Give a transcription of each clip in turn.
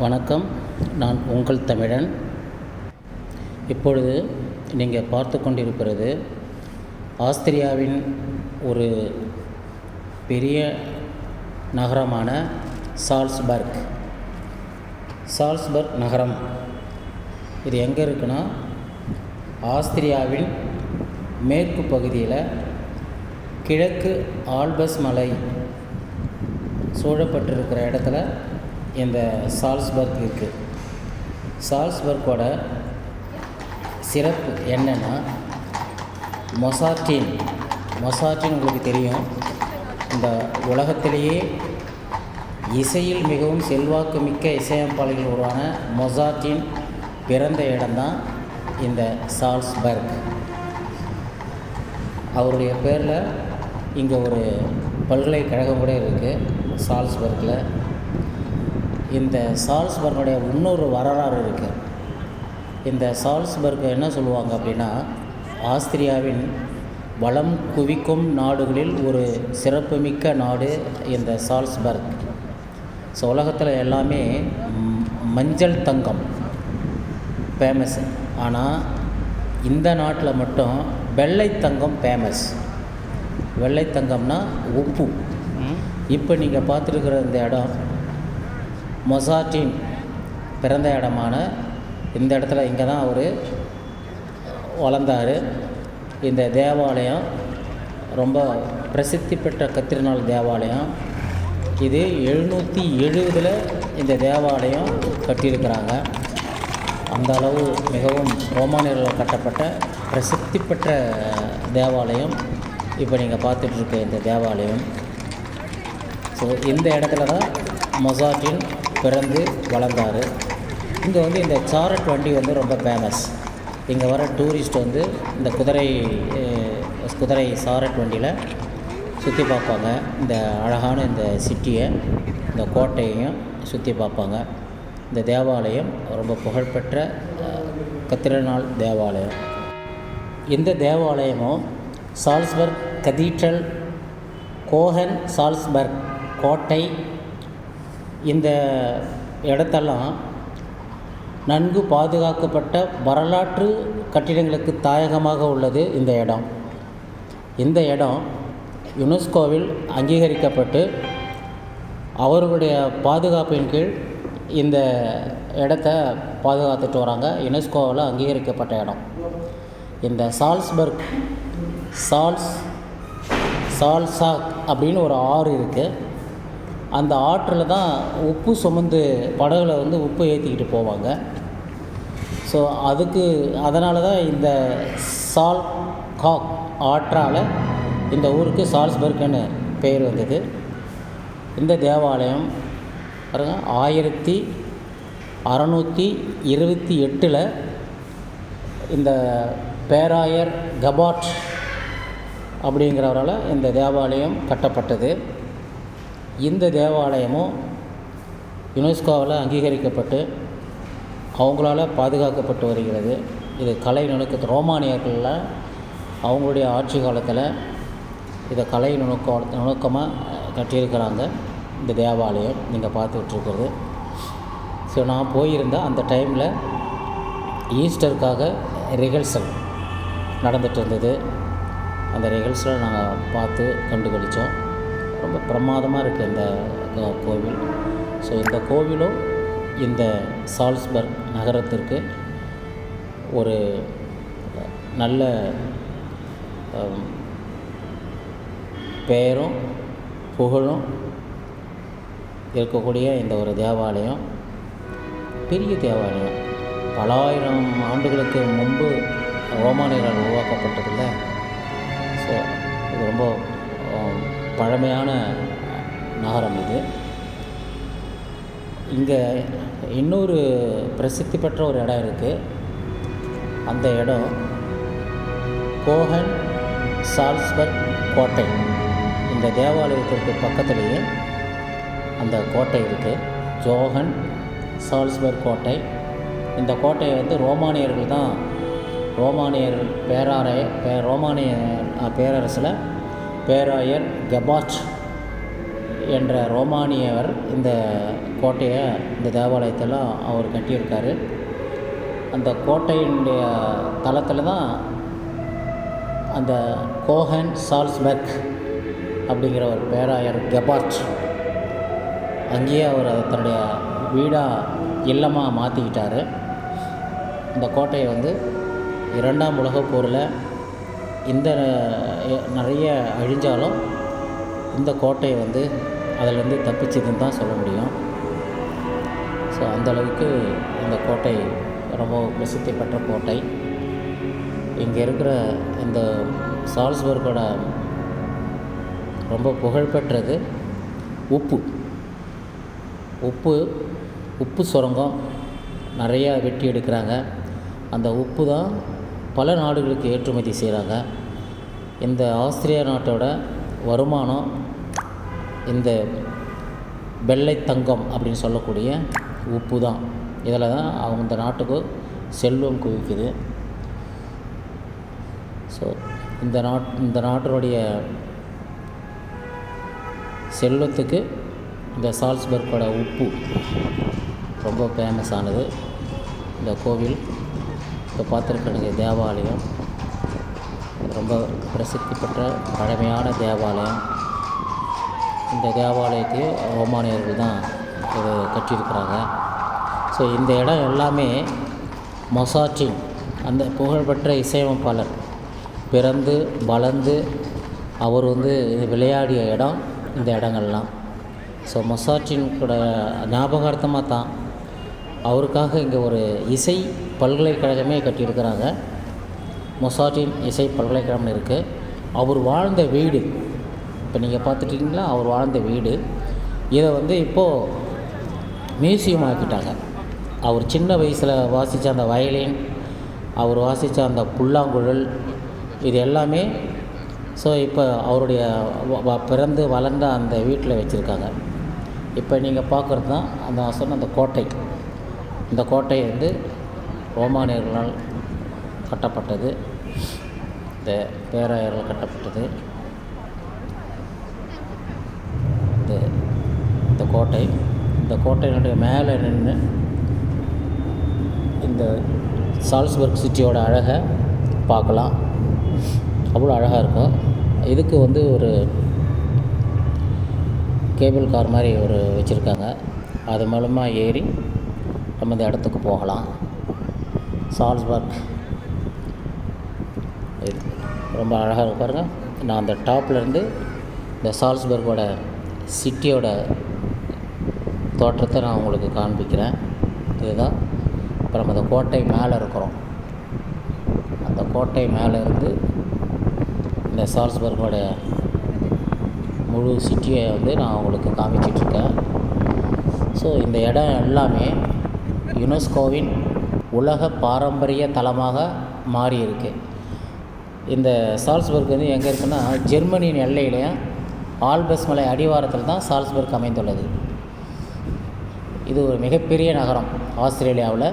வணக்கம். நான் உங்கள் தமிழன். இப்பொழுது நீங்கள் பார்த்து கொண்டிருப்பது ஆஸ்திரியாவின் ஒரு பெரிய நகரமான சால்ஸ்பர்க். சால்ஸ்பர்க் நகரம். இது எங்கே இருக்குன்னா ஆஸ்திரியாவின் மேற்கு பகுதியில் கிழக்கு ஆல்பஸ் மலை சூழப்பட்டிருக்கிற இடத்துல இந்த சால்ஸ்பர்க் இருக்குது சால்ஸ்பர்க்கோட சிறப்பு என்னென்னா மொசாட்டின் மொசாட்டின் உங்களுக்கு தெரியும். இந்த உலகத்திலேயே இசையில் மிகவும் செல்வாக்கு மிக்க இசையமைப்பாளர்கள் உருவான மொசாட்டின் பிறந்த இடம்தான் இந்த சால்ஸ்பர்க். அவருடைய பேரில் இங்கே ஒரு பல்கலைக்கழகம் கூட இருக்குது சால்ஸ்பர்க்கில் இந்த சால்ஸ்பர்னுடைய இன்னொரு வரலாறு இருக்குது இந்த சால்ஸ்பர்க் என்ன சொல்லுவாங்க அப்படின்னா ஆஸ்திரியாவின் வளம் குவிக்கும் நாடுகளில் ஒரு சிறப்புமிக்க நாடு இந்த சால்ஸ்பர்க். ஸோ உலகத்தில் எல்லாமே மஞ்சள் தங்கம் ஃபேமஸ் ஆனால் இந்த நாட்டில் மட்டும் வெள்ளை தங்கம் ஃபேமஸ் வெள்ளை தங்கம்னா உப்பு. இப்போ நீங்கள் பார்த்துருக்குற இந்த இடம் மொசாட்டின் பிறந்த இடமான இந்த இடத்துல இங்கே தான் அவர் வளர்ந்தார். இந்த தேவாலயம் ரொம்ப பிரசித்தி பெற்ற கத்திரிநாள் தேவாலயம். இது எழுநூற்றி எழுபதில் இந்த தேவாலயம் கட்டியிருக்கிறாங்க. அந்த அளவு மிகவும் ரோமானியர்களால் கட்டப்பட்ட பிரசித்தி பெற்ற தேவாலயம். இப்போ நீங்கள் பார்த்துட்ருக்க இந்த தேவாலயம். ஸோ இந்த இடத்துல தான் மொசாட்டின் பிறந்து வளர்ந்தார். இங்கே வந்து இந்த சாரட் வண்டி வந்து ரொம்ப ஃபேமஸ் இங்கே வர டூரிஸ்ட் வந்து இந்த குதிரை குதிரை சாரட் வண்டியில் சுற்றி பார்ப்பாங்க. இந்த அழகான இந்த சிட்டியை இந்த கோட்டையையும் சுற்றி பார்ப்பாங்க. இந்த தேவாலயம் ரொம்ப புகழ்பெற்ற கத்திரநாள் தேவாலயம். இந்த தேவாலயமும் சால்ஸ்பர்க் கதீட்ரல் கோஹன் சால்ஸ்பர்க் கோட்டை இந்த இடத்தெல்லாம் நன்கு பாதுகாக்கப்பட்ட வரலாற்று கட்டிடங்களுக்கு தாயகமாக உள்ளது இந்த இடம். இந்த இடம் யுனெஸ்கோவில் அங்கீகரிக்கப்பட்டு அவர்களுடைய பாதுகாப்பின் கீழ் இந்த இடத்த பாதுகாத்துட்டு வராங்க. யுனெஸ்கோவில் அங்கீகரிக்கப்பட்ட இடம். இந்த சால்ஸ்பர்க் சால்ஸ் சால்சாக் அப்படின்னு ஒரு ஆறு இருக்குது அந்த ஆற்றில் தான் உப்பு சுமந்து படகுல வந்து உப்பு ஏற்றிக்கிட்டு போவாங்க. ஸோ அதுக்கு அதனால தான் இந்த சால் காக் ஆற்றால் இந்த ஊருக்கு சால்ஸ்பர்க்னு பெயர் வந்தது. இந்த தேவாலயம் பாருங்க ஆயிரத்தி அறநூற்றி இருபத்தி எட்டில் இந்த பேராயர் கபாட் அப்படிங்கிறவரால் இந்த தேவாலயம் கட்டப்பட்டது. இந்த தேவாலயமும் யுனெஸ்கோவில் அங்கீகரிக்கப்பட்டு அவங்களால பாதுகாக்கப்பட்டு வருகிறது. இது கலை நுணுக்கத்து ரோமானியர்களில் அவங்களுடைய ஆட்சி காலத்தில் இதை கலை நுணுக்க நுணுக்கமாக கட்டியிருக்கிறாங்க. இந்த தேவாலயம் நீங்கள் பார்த்துட்ருக்குறது ஸோ நான் போயிருந்தேன் அந்த டைமில் ஈஸ்டருக்காக ரிஹர்சல் நடந்துகிட்டு இருந்தது. அந்த ரிஹர்சலை நாங்கள் பார்த்து கண்டுபிடித்தோம் ரொம்ப பிரமாதமாக இருக்குது இந்த கோவில். ஸோ இந்த கோவிலும் இந்த சால்ஸ்பர்க் நகரத்திற்கு ஒரு நல்ல பெயரும் புகழும் இருக்கக்கூடிய இந்த ஒரு தேவாலயம். பெரிய தேவாலயம். பல ஆயிரம் ஆண்டுகளுக்கு முன்பு ரோமானியரால் உருவாக்கப்பட்டதில்லை. ஸோ இது ரொம்ப பழமையான நகரம் இது. இங்கே இன்னொரு பிரசித்தி பெற்ற ஒரு இடம் இருக்குது அந்த இடம் கோஹன் சால்ஸ்பர்க் கோட்டை. இந்த தேவாலயத்திற்கு பக்கத்துலேயே அந்த கோட்டை இருக்குது ஜோஹன் சால்ஸ்பர்க் கோட்டை. இந்த கோட்டையை வந்து ரோமானியர்கள் தான் ரோமானியர் பேராரை பே ரோமானிய பேரரசில் பேராயர் கெபாச் என்ற ரோமானியவர் இந்த கோட்டையை இந்த தேவாலயத்தெல்லாம் அவர் கட்டியிருக்காரு. அந்த கோட்டையினுடைய தளத்தில் தான் அந்த கோஹன் சால்ஸ்பெக் அப்படிங்கிற ஒரு பேராயர் கெபார்ட் அங்கேயே அவர் தன்னுடைய வீடாக இல்லமாக மாற்றிக்கிட்டார் இந்த கோட்டையை வந்து இரண்டாம் உலகப் போரில் இந்த நிறைய அழிஞ்சாலும் இந்த கோட்டையை வந்து அதிலேருந்து தப்பிச்சதுன்னு தான் சொல்ல முடியும். ஸோ அந்த அளவுக்கு இந்த கோட்டை ரொம்ப பிரசித்தி பெற்ற கோட்டை. இங்கே இருக்கிற இந்த சால்ஸ்பர்கோட ரொம்ப புகழ்பெற்றது உப்பு. உப்பு உப்பு சுரங்கம் நிறையா வெட்டி எடுக்கிறாங்க. அந்த உப்பு தான் பல நாடுகளுக்கு ஏற்றுமதி செய்கிறாங்க. இந்த ஆஸ்திரியா நாட்டோட வருமானம் இந்த வெள்ளை தங்கம் அப்படின்னு சொல்லக்கூடிய உப்பு தான். இதில் தான் அவங்க இந்த நாட்டுக்கு செல்வம் குவிக்குது. ஸோ இந்த நாட் இந்த நாட்டினுடைய செல்வத்துக்கு இந்த சால்ஸ்பர்க்கோட உப்பு ரொம்ப ஃபேமஸ் ஆனது. இந்த கோவில் இப்போ பார்த்துருக்கணுங்க தேவாலயம். ரொம்ப பிரசித்தி பெற்ற பழமையான தேவாலயம். இந்த தேவாலயத்தையே ரோமானியர்கள் தான் இது கட்டியிருக்கிறாங்க. ஸோ இந்த இடம் எல்லாமே மொசாட்டின் அந்த புகழ்பெற்ற இசையமைப்பாளர். பிறந்து வளர்ந்து அவர் வந்து விளையாடிய இடம் இந்த இடங்கள்லாம். ஸோ மொசாட்டின் கூட ஞாபகார்த்தமாக தான் அவருக்காக இங்கே ஒரு இசை பல்கலைக்கழகமே கட்டியிருக்கிறாங்க. மொசாட்டின் இசை பல்கலைக்கழகம் இருக்குது அவர் வாழ்ந்த வீடு இப்போ நீங்கள் பார்த்துட்டிங்களா? அவர் வாழ்ந்த வீடு. இதை வந்து இப்போது மியூசியம் ஆக்கிட்டாங்க. அவர் சின்ன வயசில் வாசித்த அந்த வயலின் அவர் வாசித்த அந்த புல்லாங்குழல் இது எல்லாமே ஸோ இப்போ அவருடைய பிறந்து வளர்ந்த அந்த வீட்டில் வச்சுருக்காங்க. இப்போ நீங்கள் பார்க்குறது தான் அந்த சொன்ன அந்த கோட்டை. இந்த கோட்டை வந்து ரோமானியர்களால் கட்டப்பட்டது. இந்த பேராயர்கள் கட்டப்பட்டது. இந்த இந்த கோட்டை. இந்த கோட்டையினுடைய மேலே நின்று இந்த சால்ஸ்பர்க் சிட்டியோட அழகை பார்க்கலாம். அவ்வளோ அழகாக இருக்கும். இதுக்கு வந்து ஒரு கேபிள் கார் மாதிரி ஒரு வச்சுருக்காங்க. அது மூலமாக ஏறி நம்ம இந்த இடத்துக்கு போகலாம். சால்ஸ்பர்க். இது ரொம்ப அழகாக இருக்கும் பாருங்கள் நான் அந்த டாப்லேருந்து இந்த சால்ஸ்பர்கோட சிட்டியோட தோற்றத்தை நான் உங்களுக்கு காண்பிக்கிறேன். இதுதான். இப்போ நம்ம அந்த கோட்டை மேலே இருக்கிறோம். அந்த கோட்டை மேலே இருந்து இந்த சால்ஸ்பர்கோட முழு சிட்டியை வந்து நான் உங்களுக்கு காமிச்சிட்ருக்கேன் ஸோ இந்த இடம் எல்லாமே யுனெஸ்கோவின் உலக பாரம்பரிய தலமாக மாறியிருக்கு. இந்த சால்ஸ்பர்க் வந்து எங்கே இருக்குன்னா ஜெர்மனியின் எல்லையிலையும் ஆல்பஸ் மலை அடிவாரத்தில் தான் சால்ஸ்பர்க் அமைந்துள்ளது. இது ஒரு மிகப்பெரிய நகரம் ஆஸ்திரேலியாவில்.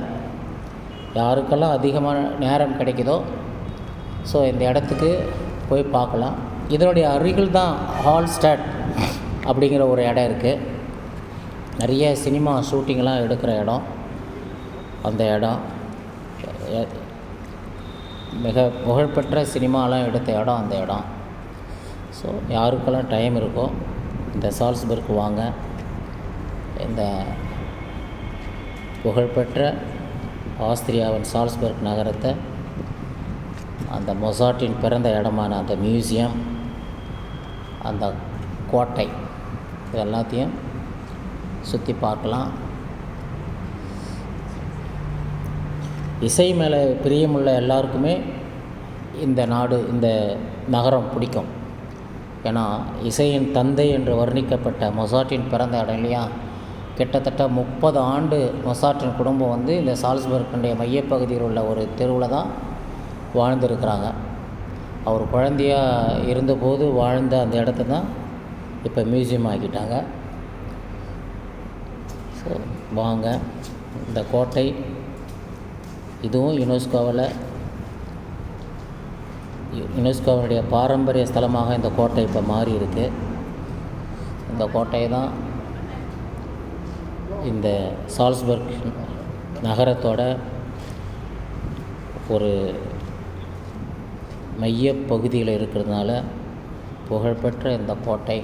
யாருக்கெல்லாம் அதிகமான நேரம் கிடைக்குதோ ஸோ இந்த இடத்துக்கு போய் பார்க்கலாம். இதனுடைய அருகில் தான் ஹால்ஸ்டாட் அப்படிங்கிற ஒரு இடம் இருக்குது நிறைய சினிமா ஷூட்டிங்லாம் எடுக்கிற இடம். அந்த இடம். மிக புகழ்பெற்ற சினிமாலாம் எடுத்த இடம் அந்த இடம். ஸோ யாருக்கெல்லாம் டைம் இருக்கோ இந்த சால்ஸ்பர்க் வாங்க. இந்த புகழ்பெற்ற ஆஸ்திரியாவின் சால்ஸ்பர்க் நகரத்தை அந்த மொசாட்டின் பிறந்த இடமான அந்த மியூசியம் அந்த கோட்டை இது எல்லாத்தையும் சுற்றி பார்க்கலாம். இசை மேலே பிரியமுள்ள எல்லாருக்குமே இந்த நாடு இந்த நகரம் பிடிக்கும். ஏன்னா இசையின் தந்தை என்று வர்ணிக்கப்பட்ட மொசாட்டின் பிறந்த இடம் இல்லையா? கிட்டத்தட்ட முப்பது ஆண்டு மொசாட்டின் குடும்பம் வந்து இந்த சால்ஸ்பர்க்குடைய மையப்பகுதியில் உள்ள ஒரு தெருவில் தான் வாழ்ந்துருக்கிறாங்க. அவர் குழந்தையாக இருந்தபோது வாழ்ந்த அந்த இடத்த தான் இப்போ மியூசியம் ஆக்கிட்டாங்க. ஸோ வாங்க. இந்த கோட்டை இதுவும் யுனெஸ்கோவில் யுனெஸ்கோவுடைய பாரம்பரிய ஸ்தலமாக இந்த கோட்டை இப்போ மாறி இருக்கு. இந்த கோட்டை தான் இந்த சால்ஸ்பர்க் நகரத்தோட ஒரு மைய பகுதியில் இருக்கிறதுனால புகழ்பெற்ற இந்த கோட்டை.